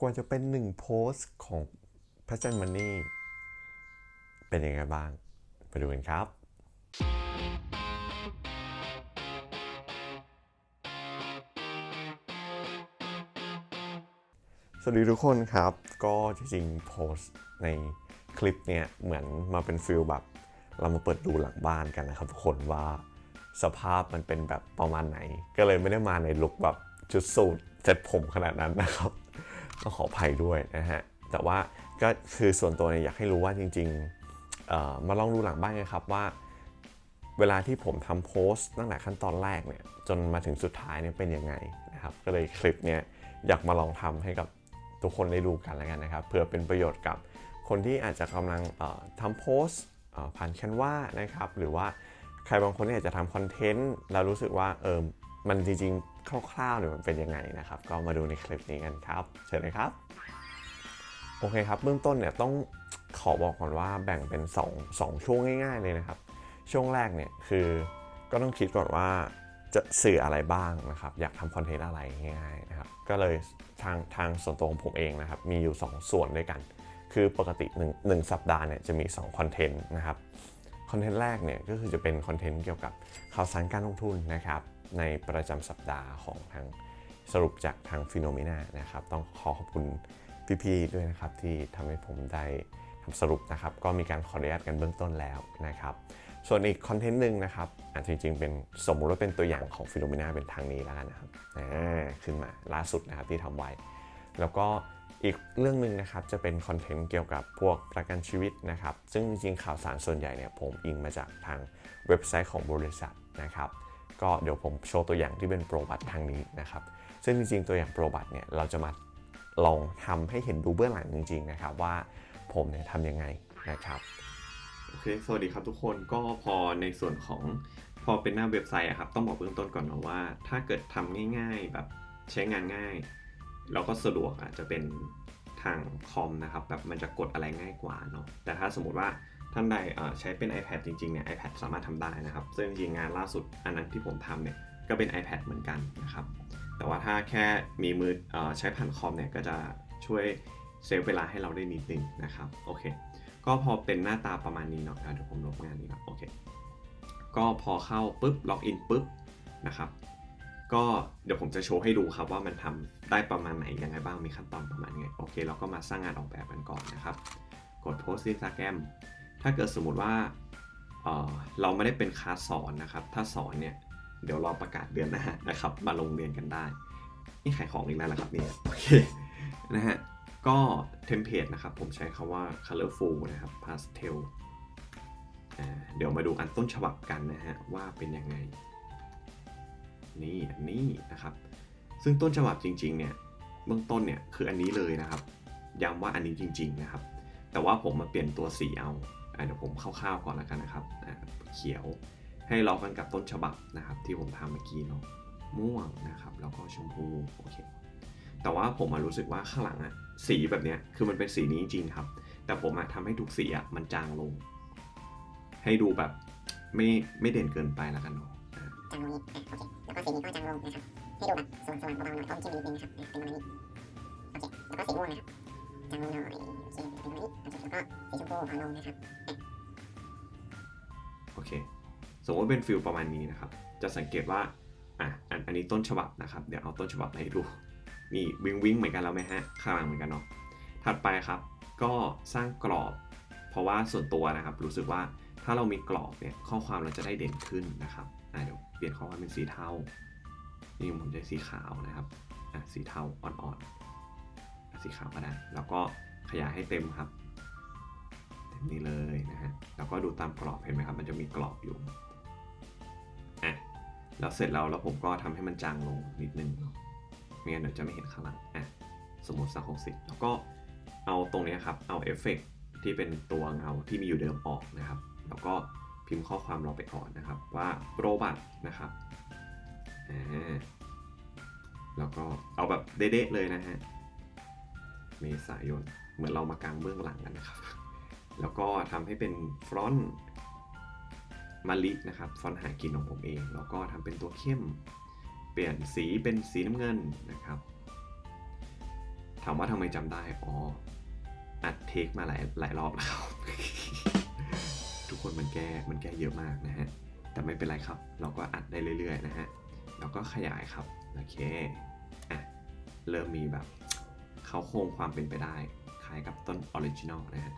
กว่าจะเป็นหนึ่งโพสต์ของพระจันทร์มันนี่เป็นยังไงบ้าง ไปดูกันครับ สวัสดีทุกคนครับ ก็จริงๆโพสต์ในคลิปเนี่ย เหมือนมาเป็นฟิลแบบ เรามาเปิดดูหลังบ้านกันนะครับทุกคนว่าสภาพมันเป็นแบบประมาณไหน ก็เลยไม่ได้มาในลุคแบบชุดสูทเซ็ตผมขนาดนั้นนะครับ ต้องขออภัยด้วยนะฮะ แต่ว่าก็คือส่วนตัวเนี่ยอยากให้รู้ว่าจริงๆมาลองดูหลังบ้านกันครับว่า เวลาที่ผมทำโพสต์ตั้งแต่ขั้นตอนแรกเนี่ยจนมาถึงสุดท้ายเนี่ยเป็นยังไงนะครับ ก็เลยคลิปเนี่ยอยากมาลองทำให้กับทุกคนได้ดูกันแล้วกันนะครับเพื่อเป็นประโยชน์กับคนที่อาจจะกำลังทำโพสต์ผ่านแคนวานะครับหรือว่าใครบางคนที่อยากจะทำคอนเทนต์แล้วรู้สึกว่าเออมันจริงๆ คร่าวๆเนี่ยมันเป็นยังไงนะครับ ก็มาดูในคลิปนี้กันครับ เชิญเลยครับ โอเคครับ เบื้องต้นเนี่ยต้องขอบอกก่อนว่าแบ่งเป็น 2 2 ช่วงง่ายๆเลยนะครับ ช่วงแรกเนี่ยคือก็ต้องคิดก่อนว่าจะสื่ออะไรบ้างนะครับ อยากทำคอนเทนต์อะไรง่ายๆนะครับ ก็เลยทางทางส่วนตัวของผมเองนะครับ มีอยู่ 2 ส่วนด้วยกัน คือปกติ1 1สัปดาห์เนี่ยจะมี2คอนเทนต์นะครับคอนเทนต์แรกเนี่ยก็คือจะเป็นคอนเทนต์เกี่ยวกับข่าวสารการลงทุนนะครับ ในประจำสัปดาห์ของทางสรุปจากทางฟิโนเมนานะครับ ต้องขอขอบคุณพี่ๆด้วยนะครับ ที่ทำให้ผมได้ทำสรุปนะครับ ก็มีการขออนุญาตกันเบื้องต้นแล้วนะครับ ส่วนอีกคอนเทนต์หนึ่งนะครับอาจจริงๆ เป็นสมมุติว่าเป็นตัวอย่างของฟิโนเมนาเป็นทางนี้แล้วกันนะครับอ่าขึ้นมาล่าสุดนะครับที่ทำไว้ แล้วก็อีกเรื่องหนึ่งนะครับจะเป็นคอนเทนต์เกี่ยวกับพวกประกันชีวิตนะครับ ซึ่งจริงๆข่าวสารส่วนใหญ่เนี่ยผมอิงมาจากทางเว็บไซต์ของบริษัทนะครับ ก็เดี๋ยวผมโชว์ตัวอย่างที่เป็นโปรบัตทางนี้นะครับ ซึ่งจริงๆ ตัวอย่างโปรบัตเนี่ยเราจะมาลองทำให้เห็นดูเบื้องหลังจริง ๆ นะครับ ว่าผมเนี่ยทำยังไงนะครับโอเคสวัสดีครับทุกคนก็พอในส่วนของพอเป็นหน้าเว็บไซต์อะครับต้องบอกเบื้องต้นก่อนนะว่า ถ้าเกิดทำง่ายๆแบบใช้งานง่าย แล้วก็สะดวกอาจจะเป็นทางคอมนะครับแบบมันจะกดอะไรง่ายกว่าเนาะแต่ถ้าสมมติว่า ท่านใดใช้เป็น iPad จริงๆเนี่ย iPad สามารถทำได้นะครับ ซึ่งจริงงานล่าสุดอันนั้นที่ผมทำเนี่ยก็เป็น iPad เหมือนกันนะครับ แต่ว่าถ้าแค่มีมืออใช้ผ่านคอมเนี่ยก็จะช่วยเซฟเวลาให้เราได้นิดนึงนะครับ โอเค ก็พอเป็นหน้าตาประมาณนี้เนาะเดี๋ยวผมลบงานนี้ก่อนโอเค ก็พอเข้าปุ๊บล็อกอินปุ๊บนะครับ ก็เดี๋ยวผมจะโชว์ให้ดูครับว่ามันทำได้ประมาณไหนยังไงบ้างมีขั้นตอนประมาณไงโอเคเราก็มาสร้างงานออกแบบกันก่อนนะครับ กดโพสต์ Instagram ถ้าเกิดสมมติว่าเเราไม่ได้เป็นคลาสสอนนะครับ ถ้าสอนเนี่ย เดี๋ยวรอประกาศเดือนหน้านะครับ มาลงเรียนกันได้ นี่ขายของอีกแล้วนะครับเนี่ย โอเค นะฮะ ก็เทมเพลตนะครับ ผมใช้คาว่า colorful นะครับ pastel อ่าเดี๋ยวมาดูอันต้นฉบับกันนะฮะ ว่าเป็นยังไง นี่อันนี้นะครับ ซึ่งต้นฉบับจริงๆเนี่ย เบื้องต้นเนี่ยคืออันนี้เลยนะครับ ย้ำว่าอันนี้จริง ๆนะครับ แต่ว่าผมมาเปลี่ยนตัวสีเอา เดี๋ยวผมคร่าวๆก่อนแล้วกันนะครับเขียวให้เรากันกับต้นฉบับนะครับที่ผมทำเมื่อกี้เนาะม่วงนะครับแล้วก็ชมพูโอเคแต่ว่าผมมารู้สึกว่าข้างหลังอะสีแบบเนี้ยคือมันเป็นสีนี้จริงครับ แต่ผมอะทำให้ทุกสีอะมันจางลง ให้ดูแบบไม่ไม่เด่นเกินไปแล้วกันเนาะจางลงนิดอะโอเคแล้วก็สีนี้ก็จางลงนะครับให้ดูแบบสว่างๆเบาๆหน่อยต้มเข้มนิดนึงนะครับเป็นประมาณนี้โอเคแล้วก็สีม่วงนะครับจางลงหน่อย แล้วก็สีชมพูอ่อนลงนะครับ โอเค สมมติว่าเป็นฟิลประมาณนี้นะครับ จะสังเกตว่า อะ อันอันนี้ต้นฉบับนะครับ เดี๋ยวเอาต้นฉบับมาให้ดู นี่วิงวิงเหมือนกันแล้วไหมฮะ ข้างหลังเหมือนกันเนาะ ถัดไปครับ ก็สร้างกรอบ เพราะว่าส่วนตัวนะครับ รู้สึกว่าถ้าเรามีกรอบเนี่ย ข้อความเราจะได้เด่นขึ้นนะครับอะเดี๋ยวเปลี่ยนข้อความเป็นสีเทา นี่ผมใช้สีขาวนะครับอะสีเทาอ่อนๆ สีขาวก็ได้ แล้วก็ขยายให้เต็มครับ นี้เลยนะฮะ แล้วก็ดูตามกรอบเห็นไหมครับ มันจะมีกรอบอยู่อะแล้วเสร็จแล้วแล้วผมก็ทำให้มันจางลงนิดนึงเนาะไม่งั้นเดี๋ยวจะไม่เห็นข้างหลังอะสมมติสักหกสิบแล้วก็เอาตรงนี้ครับ เอาเอฟเฟกต์ที่เป็นตัวเงาที่มีอยู่เดิมออกนะครับ แล้วก็พิมพ์ข้อความเราไปก่อนนะครับว่าโรบัตนะครับอ่าแล้วก็เอาแบบเด๊ะๆเลยนะฮะ เมษายน เหมือนเรามากางเบื้องหลังกันนะครับ แล้วก็ทำให้เป็นฟรอนต์มาลินะครับฟอนต์หากินของผมเอง แล้วก็ทำเป็นตัวเข้ม เปลี่ยนสีเป็นสีน้ำเงินนะครับถามว่าทำไมจำได้อ๋ออัดเทคมาหลายหลายรอบแล้วทุกคนมันแก้มันแก้เยอะมากนะฮะแต่ไม่เป็นไรครับ เราก็อัดได้เรื่อยๆนะฮะแล้วก็ขยายครับโอเคอะเริ่มมีแบบเขาโครงความเป็นไปได้คล้ายกับต้นออริจินอลนะฮะ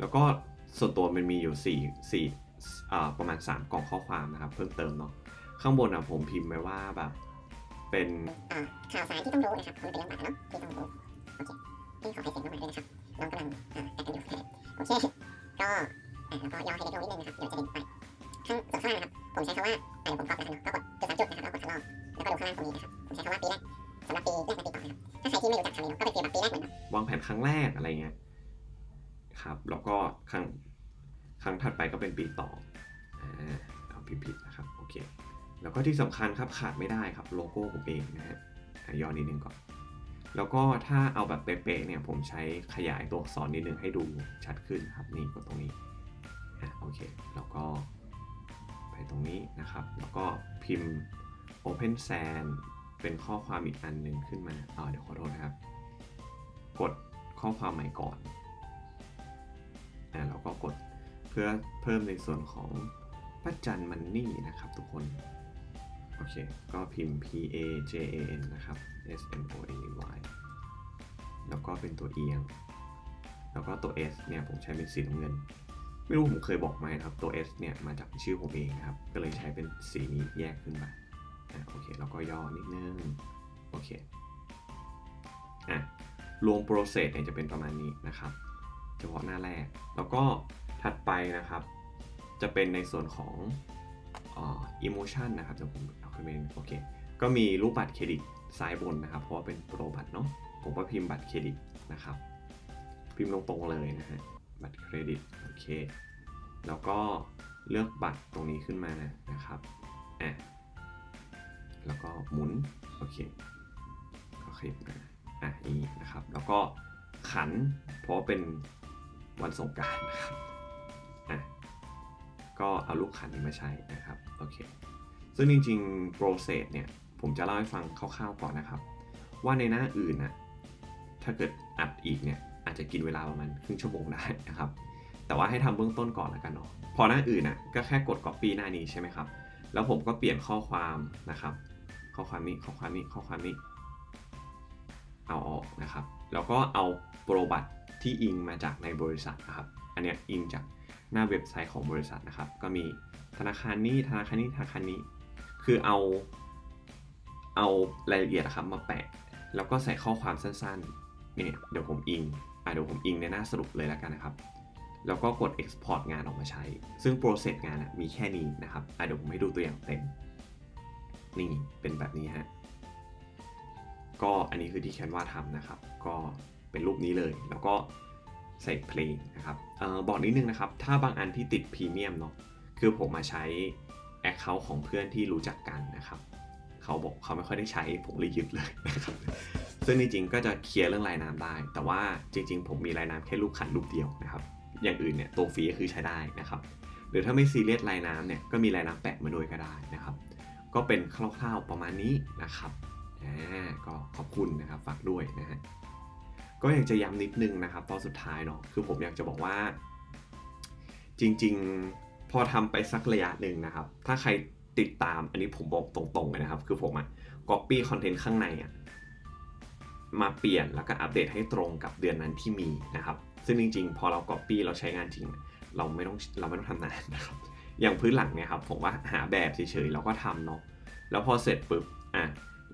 แล้วก็ส่วนตัวมันมีอยู่ 4 4อ่าประมาณ 3กล่องข้อความนะครับ เพิ่มเติมเนาะข้างบนอะผมพิมพ์ไว้ว่าแบบ เป็นข่าวสารที่ต้องรู้นะครับมันเป็นเรื่องบัตรเนาะที่ต้องรู้โอเคที่ขอให้เสียงเข้ามาด้วยนะครับน้องกำลังอ่าแอดกันอยู่โอเคก็อ่าแล้วก็ย่อให้เล็กลงนิดนึงนะครับเดี๋ยวจะเด่นไปข้างส่วนข้างล่างนะครับผมใช้คำว่าอ่าเดี๋ยวผมก๊อปแล้วกันเนาะก็กดจุดสามจุดนะครับแล้วกดคัดลอกแล้วก็ดูข้างล่างตรงนี้นะครับผมใช้คำว่าปีแรกสำหรับปีแรกและปีต่อนะครับถ้าใครที่ไม่รู้จักคำนี้เนาะก็เป็นฟีลแบบปีแรกเหมือนกันวางแผนครั้งแรกอะไรเงี้ย ครับแล้วก็ครั้งครั้งถัดไปก็เป็นปีต่ออ่าเอาผิดผิดนะครับโอเคแล้วก็ที่สำคัญครับขาดไม่ได้ครับโลโก้ผมเองนะฮะย่อนนิดนึงก่อน แล้วก็ถ้าเอาแบบเป๊ะๆเนี่ยผมใช้ขยายตัวอักษรนิดนึงให้ดูชัดขึ้นครับนี่กดตรงนี้อะโอเคแล้วก็ไปตรงนี้นะครับ แล้วก็พิมพ์ Open Sand เป็นข้อความอีกอันหนึ่งขึ้นมาอ่าเดี๋ยวขอโทษนะครับ กดข้อความใหม่ก่อน อ่าก็กดเพื่อเพิ่มในส่วนของป้าจันมันนี่นะครับทุกคน โอเค ก็พิมพ์ P A J A N นะครับ S M O N E Y แล้วก็เป็นตัวเอียง แล้วก็ตัว S เนี่ยผมใช้เป็นสีน้ำเงิน ไม่รู้ผมเคยบอกไหมครับ ตัว S เนี่ยมาจากชื่อผมเองครับ ก็เลยใช้เป็นสีนี้แยกขึ้นมาอะโอเค แล้วก็ย่อนิดนึง โอเค อะ รวมโปรเซสเนี่ยจะเป็นประมาณนี้นะครับ เฉพาะหน้าแรก แล้วก็ถัดไปนะครับ จะเป็นในส่วนของอิโมชันนะครับจะผมเอาขึ้นเป็นโอเค ก็มีรูปบัตรเครดิตซ้ายบนนะครับ เพราะว่าเป็นโปรบัตรเนาะ ผมก็พิมพ์บัตรเครดิตนะครับ พิมพ์ตรงๆเลยนะฮะ บัตรเครดิต โอเค แล้วก็เลือกบัตรตรงนี้ขึ้นมานะครับอะแล้วก็หมุน โอเค ก็คลิกนะอะอย่างนี้นะครับ แล้วก็ขัน เพราะว่าเป็น วันสงการนะครับอะก็เอาลูกขันนี้มาใช้นะครับโอเคซึ่งจริงๆ process เนี่ยผมจะเล่าให้ฟังคร่าวๆก่อนนะครับ ว่าในหน้าอื่นนะถ้าเกิดอัดอีกเนี่ยอาจจะกินเวลาประมาณครึ่งชั่วโมงได้นะครับ แต่ว่าให้ทำเบื้องต้นก่อนแล้วกันเนาะพอหน้าอื่นนะก็แค่กด copy หน้านี้ใช่ไหมครับ แล้วผมก็เปลี่ยนข้อความนะครับ ข้อความนี้ข้อความนี้ข้อความนี้เอาออกนะครับ แล้วก็เอาโปรบัต ที่อิงมาจากในบริษัทนะครับ อันเนี้ยอิงจากหน้าเว็บไซต์ของบริษัทนะครับ ก็มีธนาคารนี้ธนาคารนี้ธนาคารนี้ คือเอาเอารายละเอียดครับมาแปะ แล้วก็ใส่ข้อความสั้นๆนี่เดี๋ยวผมอิงอะเดี๋ยวผมอิงในหน้าสรุปเลยแล้วกันนะครับ แล้วก็กด export งานออกมาใช้ ซึ่ง process งานมีแค่นี้นะครับอะเดี๋ยวผมให้ดูตัวอย่างเต็ม นี่เป็นแบบนี้ฮะก็อันนี้คือที่แคนวาทำนะครับ ก็ เป็นรูปนี้เลย แล้วก็ใส่เพลงนะครับออบอกนิดนึงนะครับ ถ้าบางอันที่ติดพรีเมียมเนาะคือผมมาใช้ Account ของเพื่อนที่รู้จักกันนะครับ เขาบอกเขาไม่ค่อยได้ใช้ผมเลยยึดเลยนะครับซึ่งจริงๆก็จะเคลียร์เรื่องลายน้ำได้ แต่ว่าจริง ๆ ผมมีลายน้ำแค่รูปขันรูปเดียวนะครับ อย่างอื่นเนี่ยตัวฟรีก็คือใช้ได้นะครับ หรือถ้าไม่ซีเรียสลายน้ำเนี่ยก็มีลายน้ำแปะมาด้วยก็ได้นะครับ ก็เป็นคร่าวๆประมาณนี้นะครับอ่าก็ขอบคุณนะครับฝากด้วยนะฮะ ก็อยากจะย้ำนิดนึงนะครับตอนสุดท้ายเนาะคือผมอยากจะบอกว่า จริงๆพอทำไปสักระยะหนึ่งนะครับ ถ้าใครติดตามอันนี้ผมบอกตรงๆเลยนะครับ คือผมอะ copy คอนเทนต์ข้างในอะมาเปลี่ยนแล้วก็อัปเดตให้ตรงกับเดือนนั้นที่มีนะครับ ซึ่งจริงๆ พอเรา copy เราใช้งานจริง เราไม่ต้องเราไม่ต้องทำนานนะครับ อย่างพื้นหลังเนี่ยครับผมว่าหาแบบเฉยๆเราก็ทำเนาะแล้วพอเสร็จปุ๊บอะ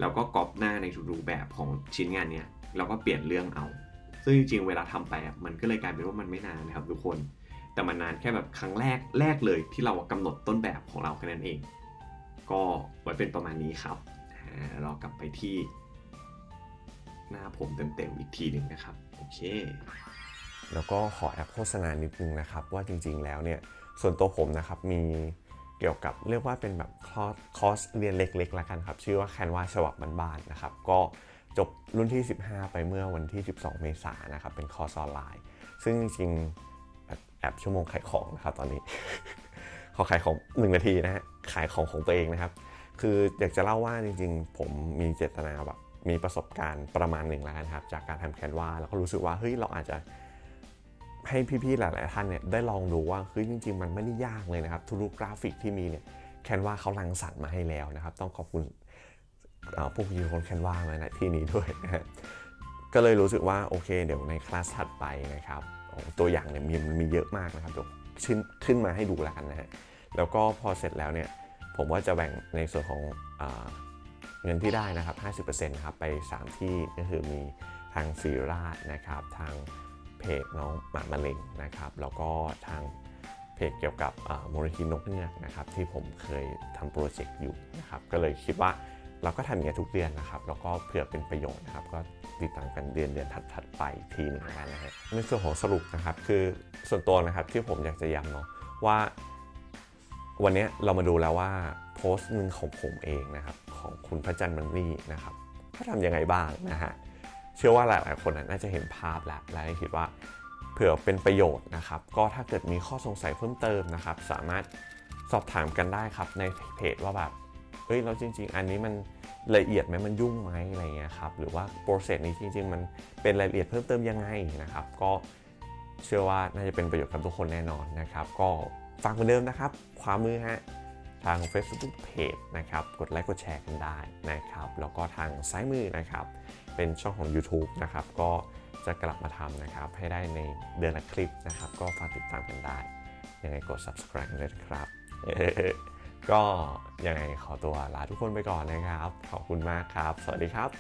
แล้วก็ก๊อปหน้าในทุกๆแบบของชิ้นงานเนี้ย แล้วก็เปลี่ยนเรื่องเอา ซึ่งจริงๆ เวลาทำไปมันก็เลยกลายเป็นว่ามันไม่นานนะครับทุกคน แต่มันนานแค่แบบครั้งแรกแรกเลยที่เรากำหนดต้นแบบของเราแค่นั้นเอง ก็ไว้เป็นประมาณนี้ครับเรากลับไปที่ หน้าผมเต็มๆอีกทีหนึ่งนะครับโอเค แล้วก็ขอแอปโฆษณานิดนึงนะครับ ว่าจริงๆแล้วเนี่ยส่วนตัวผมนะครับมีเกี่ยวกับเรียกว่าเป็นแบบคอร์สคอร์สเรียนเล็กๆแล้วกันครับ ชื่อว่าแคนวาฉบับบ้านๆนะครับ ก็ จบรุ่นที่ 15 ไปเมื่อวันที่ 12 เมษายนนะครับเป็นคอร์สออนไลน์ ซึ่งจริงแอบแอบชั่วโมงขายของนะครับตอนนี้ ขอขายของ 1 นาทีนะฮะขายของของตัวเองนะครับ คืออยากจะเล่าว่าจริง ๆ ผมมีเจตนาแบบมีประสบการณ์ประมาณหนึ่งแล้วกันครับ จากการทำแคนวาแล้วก็รู้สึกว่าเฮ้ยเราอาจจะให้พี่ๆหลาย ๆ ท่านเนี่ยได้ลองดูว่าเฮ้ยจริง ๆ มันไม่ได้ยากเลยนะครับทุกกราฟิกที่มีเนี่ยแคนวาเขารังสรรค์มาให้แล้วนะครับ ต้องขอบคุณ พวกพี่คนแคนวามาณที่นี้ด้วยนะฮะก็เลยรู้สึกว่าโอเค เดี๋ยวในคลาสถัดไปนะครับตัวอย่างเนี่ยมีมันมีเยอะมากนะครับเดี๋ยวขึ้นขึ้นมาให้ดูแล้วกันนะฮะแล้วก็พอเสร็จแล้วเนี่ยผมว่าจะแบ่งในส่วนของอเงินที่ได้นะครับ 50%นะครับไป 3 ที่ก็คือมีทางสีราชนะครับ ทางเพจน้องหมามะเร็งนะครับ แล้วก็ทางเพจเกี่ยวกับมูลนิธินกเงือกนะครับ ที่ผมเคยทำโปรเจกต์อยู่นะครับ ก็เลยคิดว่า เราก็ทำอย่างนี้ทุกเดือนนะครับ แล้วก็เผื่อเป็นประโยชน์นะครับ ก็ติดตามกันเดือนเดือนถัดๆไปทีหนึงแล้วกันนะฮะในส่วนของสรุปนะครับ คือส่วนตัวนะครับที่ผมอยากจะย้ำเนาะว่า วันนี้เรามาดูแล้วว่าโพสต์หนึ่งของผมเองนะครับ ของคุณพระจันทร์มันนี่นะครับเขาทำยังไงบ้างนะฮะเชื่อว่าหลาย ๆ คนน่ะน่าจะเห็นภาพแล้วและคิดว่าเผื่อเป็นประโยชน์นะครับ ก็ถ้าเกิดมีข้อสงสัยเพิ่มเติมนะครับ สามารถสอบถามกันได้ครับในเพจว่าแบบ ฮ้ยเราจริง ๆ อันนี้มันละเอียดไหมมันยุ่งไหมอะไรเงี้ยครับหรือว่าโปรเซสนี้จริง ๆ มันเป็นรายละเอียดเพิ่มเติมยังไงนะครับ ก็เชื่อว่าน่าจะเป็นประโยชน์กับทุกคนแน่นอนนะครับ ก็ฝากเหมือนเดิมนะครับขวามือฮะทาง Facebook Page นะครับ กดไลค์กดแชร์กันได้นะครับ แล้วก็ทางซ้ายมือนะครับ เป็นช่องของ YouTube นะครับ ก็จะกลับมาทำนะครับ ให้ได้ในเดือนละคลิปนะครับ ก็ฝากติดตามกันได้ ยังไงกด subscribe กันเลยครับ ก็ยังไงขอตัวลาทุกคนไปก่อนนะครับ ขอบคุณมากครับ สวัสดีครับ